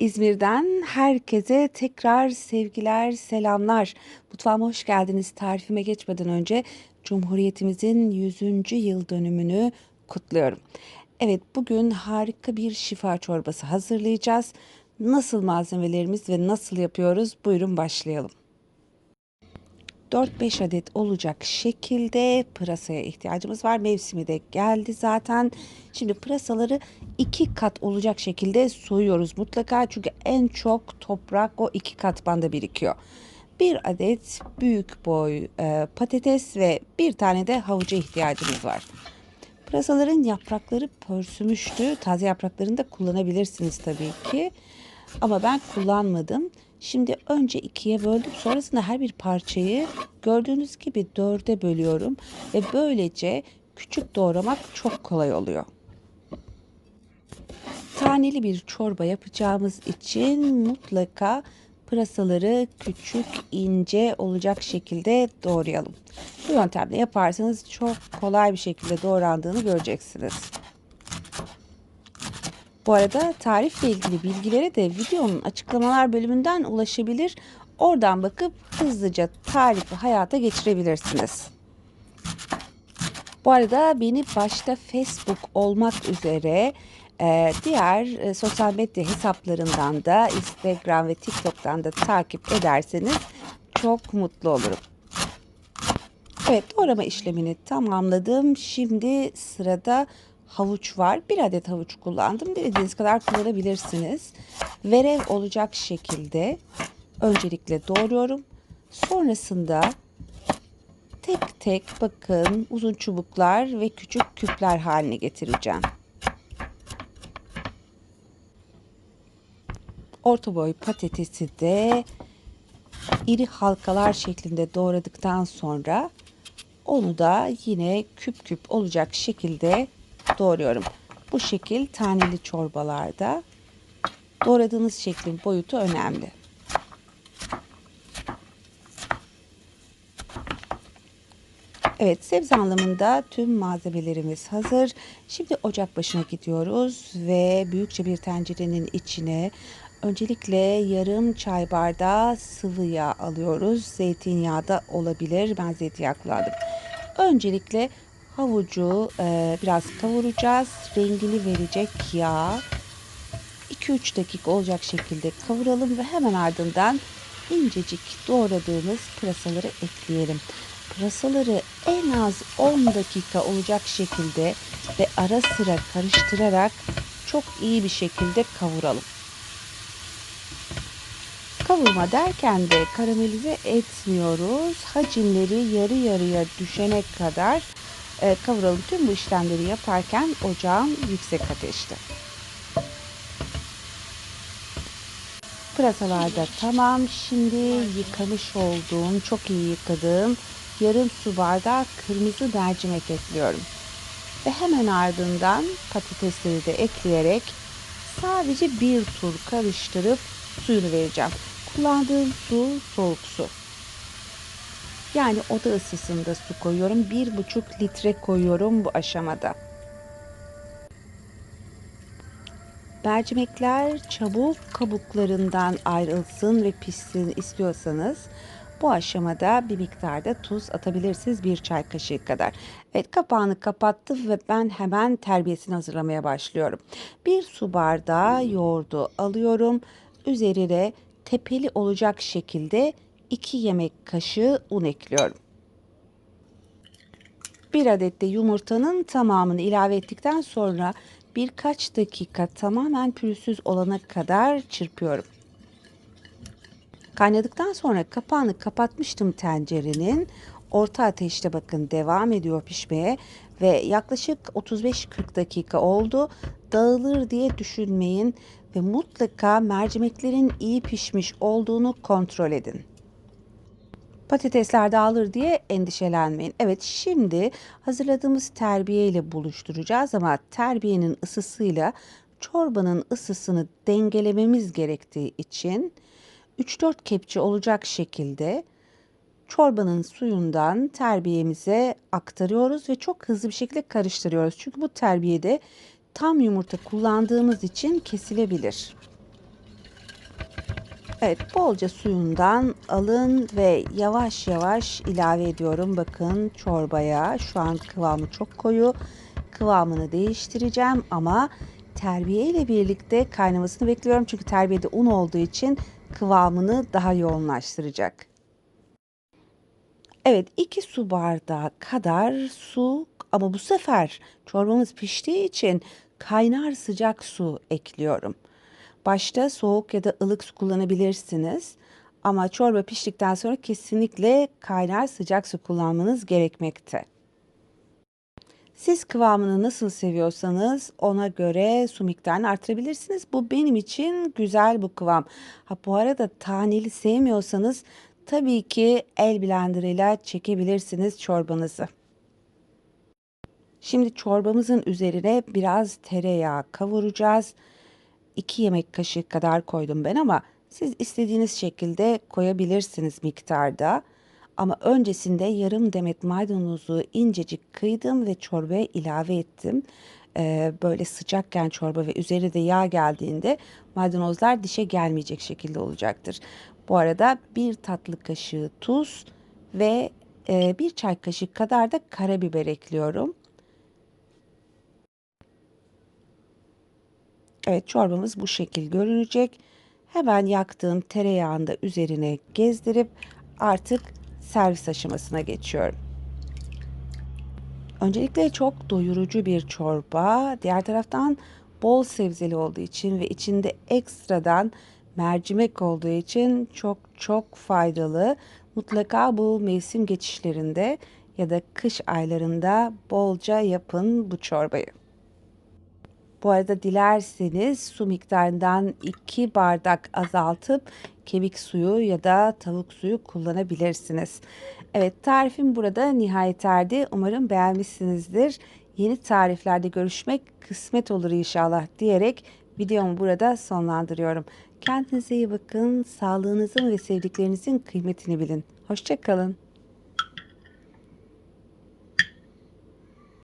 İzmir'den herkese tekrar sevgiler, selamlar. Mutfağıma hoş geldiniz. Tarifime geçmeden önce Cumhuriyetimizin 100. yıl dönümünü kutluyorum. Evet, bugün harika bir şifa çorbası hazırlayacağız. Nasıl malzemelerimiz ve nasıl yapıyoruz? Buyurun başlayalım. 4-5 adet olacak şekilde pırasaya ihtiyacımız var. Mevsimi de geldi zaten. Şimdi pırasaları iki kat olacak şekilde soyuyoruz mutlaka. Çünkü en çok toprak o iki katmanda birikiyor. Bir adet büyük boy e, patates ve bir tane de havuca ihtiyacımız var. Pırasaların yaprakları pörsümüştü. Taze yapraklarını da kullanabilirsiniz tabii ki. Ama ben kullanmadım. Şimdi önce ikiye böldüm. Sonrasında her bir parçayı gördüğünüz gibi dörde bölüyorum. Ve böylece küçük doğramak çok kolay oluyor. Taneli bir çorba yapacağımız için mutlaka pırasaları küçük, ince olacak şekilde doğrayalım. Bu yöntemle yaparsanız çok kolay bir şekilde doğrandığını göreceksiniz. Bu arada tarifle ilgili bilgilere de videonun açıklamalar bölümünden ulaşabilir. Oradan bakıp hızlıca tarifi hayata geçirebilirsiniz. Bu arada beni başta Facebook olmak üzere e, diğer e, sosyal medya hesaplarından da Instagram ve TikTok'tan da takip ederseniz çok mutlu olurum. Evet doğrama işlemini tamamladım. Şimdi sırada havuç var. Bir adet havuç kullandım. Dilediğiniz kadar kullanabilirsiniz. Verev olacak şekilde öncelikle doğruyorum. Sonrasında tek tek bakın uzun çubuklar ve küçük küpler haline getireceğim. Orta boy patatesi de iri halkalar şeklinde doğradıktan sonra onu da yine küp küp olacak şekilde doğruyorum. Bu şekil taneli çorbalarda doğradığınız şeklin boyutu önemli. Evet sebze anlamında tüm malzemelerimiz hazır. Şimdi ocak başına gidiyoruz ve büyükçe bir tencerenin içine öncelikle yarım çay bardağı sıvı yağ alıyoruz. Zeytinyağı da olabilir. Ben zeytinyağı kullandım. Öncelikle havucu e, biraz kavuracağız. Rengini verecek yağ 2-3 dakika olacak şekilde kavuralım ve hemen ardından incecik doğradığımız pırasaları ekleyelim. Pırasaları en az 10 dakika olacak şekilde ve ara sıra karıştırarak çok iyi bir şekilde kavuralım. Kavurma derken de karamelize etmiyoruz. Hacimleri yarı yarıya düşene kadar e, kavuralım. Tüm bu işlemleri yaparken ocağım yüksek ateşte. Pırasalar da tamam. Şimdi yıkamış olduğum, çok iyi yıkadığım yarım su bardağı kırmızı mercimek ekliyorum. Ve hemen ardından patatesleri de ekleyerek sadece bir tur karıştırıp suyunu vereceğim. Kullandığım su soğuk su. Yani oda ısısında su koyuyorum. Bir buçuk litre koyuyorum bu aşamada. Mercimekler çabuk kabuklarından ayrılsın ve pişsin istiyorsanız bu aşamada bir miktarda tuz atabilirsiniz bir çay kaşığı kadar. Evet kapağını kapattım ve ben hemen terbiyesini hazırlamaya başlıyorum. Bir su bardağı yoğurdu alıyorum. Üzerine tepeli olacak şekilde 2 yemek kaşığı un ekliyorum. Bir adet de yumurtanın tamamını ilave ettikten sonra birkaç dakika tamamen pürüzsüz olana kadar çırpıyorum. Kaynadıktan sonra kapağını kapatmıştım tencerenin. Orta ateşte bakın devam ediyor pişmeye ve yaklaşık 35-40 dakika oldu. Dağılır diye düşünmeyin ve mutlaka mercimeklerin iyi pişmiş olduğunu kontrol edin. Patatesler dağılır diye endişelenmeyin. Evet şimdi hazırladığımız terbiye ile buluşturacağız ama terbiyenin ısısıyla çorbanın ısısını dengelememiz gerektiği için 3-4 kepçe olacak şekilde çorbanın suyundan terbiyemize aktarıyoruz ve çok hızlı bir şekilde karıştırıyoruz. Çünkü bu terbiyede tam yumurta kullandığımız için kesilebilir. Evet, bolca suyundan alın ve yavaş yavaş ilave ediyorum. Bakın çorbaya. Şu an kıvamı çok koyu. Kıvamını değiştireceğim ama terbiye ile birlikte kaynamasını bekliyorum. Çünkü terbiyede un olduğu için kıvamını daha yoğunlaştıracak. Evet, 2 su bardağı kadar su ama bu sefer çorbamız piştiği için kaynar sıcak su ekliyorum. Başta soğuk ya da ılık su kullanabilirsiniz. Ama çorba piştikten sonra kesinlikle kaynar sıcak su kullanmanız gerekmekte. Siz kıvamını nasıl seviyorsanız ona göre su miktarını artırabilirsiniz. Bu benim için güzel bu kıvam. Ha bu arada taneli sevmiyorsanız tabii ki el blenderıyla çekebilirsiniz çorbanızı. Şimdi çorbamızın üzerine biraz tereyağı kavuracağız. 2 yemek kaşığı kadar koydum ben ama siz istediğiniz şekilde koyabilirsiniz miktarda. Ama öncesinde yarım demet maydanozu incecik kıydım ve çorbaya ilave ettim. Ee, böyle sıcakken çorba ve üzeri de yağ geldiğinde maydanozlar dişe gelmeyecek şekilde olacaktır. Bu arada bir tatlı kaşığı tuz ve e, bir çay kaşığı kadar da karabiber ekliyorum. Evet çorbamız bu şekil görünecek. Hemen yaktığım tereyağını da üzerine gezdirip artık servis aşamasına geçiyorum. Öncelikle çok doyurucu bir çorba. Diğer taraftan bol sebzeli olduğu için ve içinde ekstradan mercimek olduğu için çok çok faydalı. Mutlaka bu mevsim geçişlerinde ya da kış aylarında bolca yapın bu çorbayı. Bu arada dilerseniz su miktarından 2 bardak azaltıp kemik suyu ya da tavuk suyu kullanabilirsiniz. Evet tarifim burada nihayet erdi. Umarım beğenmişsinizdir. Yeni tariflerde görüşmek kısmet olur inşallah diyerek videomu burada sonlandırıyorum. Kendinize iyi bakın. Sağlığınızın ve sevdiklerinizin kıymetini bilin. Hoşçakalın.